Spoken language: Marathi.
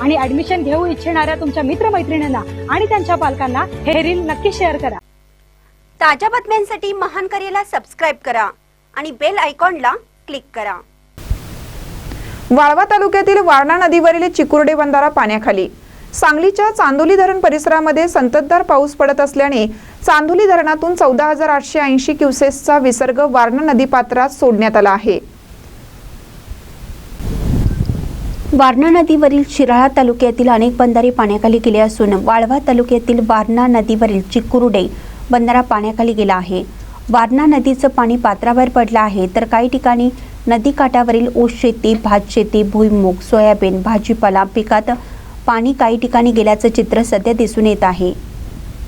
आणि ऍडमिशन घेऊ इच्छिणाऱ्या तुमच्या मित्रमैत्रिणींना आणि त्यांच्या पालकांना हे रील नक्की शेअर करा. ताज्या बातम्यांसाठी महान करेला सबस्क्राईब करा आणि बेल आयकॉनला क्लिक करा. वाळवा तालुक्यातील वारणा नदीवरील चिकुर्डे बंधारा पाण्याखाली. सांगलीच्या चांदोली धरण परिसरामध्ये संततधार पाऊस पडत असल्याने चांदोली धरणातून चौदा हजार आठशे ऐंशी क्युसेसचा विसर्ग वारणा नदीपात्रात सोडण्यात आला आहे. वारणा नदीवरील शिराळा तालुक्यातील अनेक बंधारे पाण्याखाली गेले असून वाळवा तालुक्यातील वारणा नदीवरील चिकुर्डे बंधारा पाण्याखाली गेला आहे. वारणा नदीचं पाणी पात्रावर पडलं आहे तर काही ठिकाणी नदीकाठावरील ऊस शेती भात शेती भुईमूग सोयाबीन भाजीपाला पिकात पाणी काही ठिकाणी गेल्याचं चित्र सध्या दिसून येत आहे.